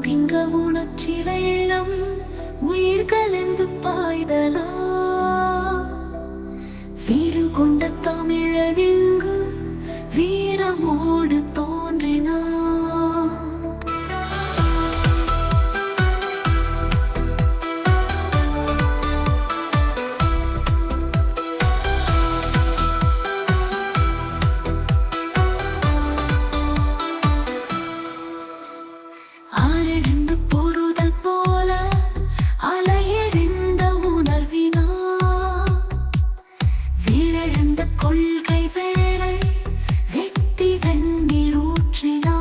உருகின்ற உணர்ச்சி வெள்ளம் உயிர் கலந்து பாய்தலா. வீறு கொண்ட தமிழனிங்கு வீரமோடு வீரெழுந்த கொள்கை வேலை வெட்டி வெந்நீர் ஊற்றினா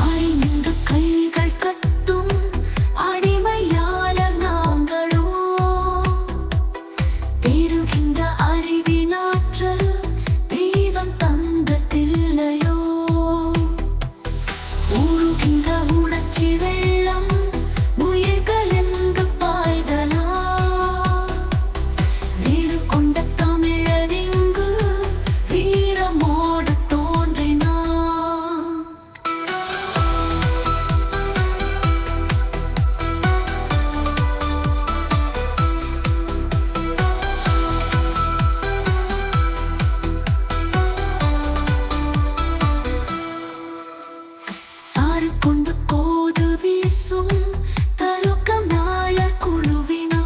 ஆய் நின்று கைகள் கட்டும் அடிமையால நாங்களோ பெருகின்ற சாறு கொண்டு கோது வீசும் தருக்கம் நாள குழுவினா.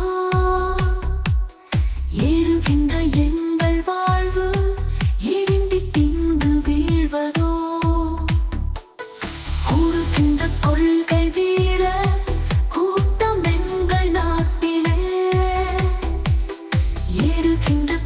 ஏறுகின்ற எங்கள் வாழ்வு இடிந்தி திங்கு வீழ்வதோ. கூறுகின்ற கொள்கை வீர கூட்டம் எங்கள் நாட்டிலே. ஏறுகின்ற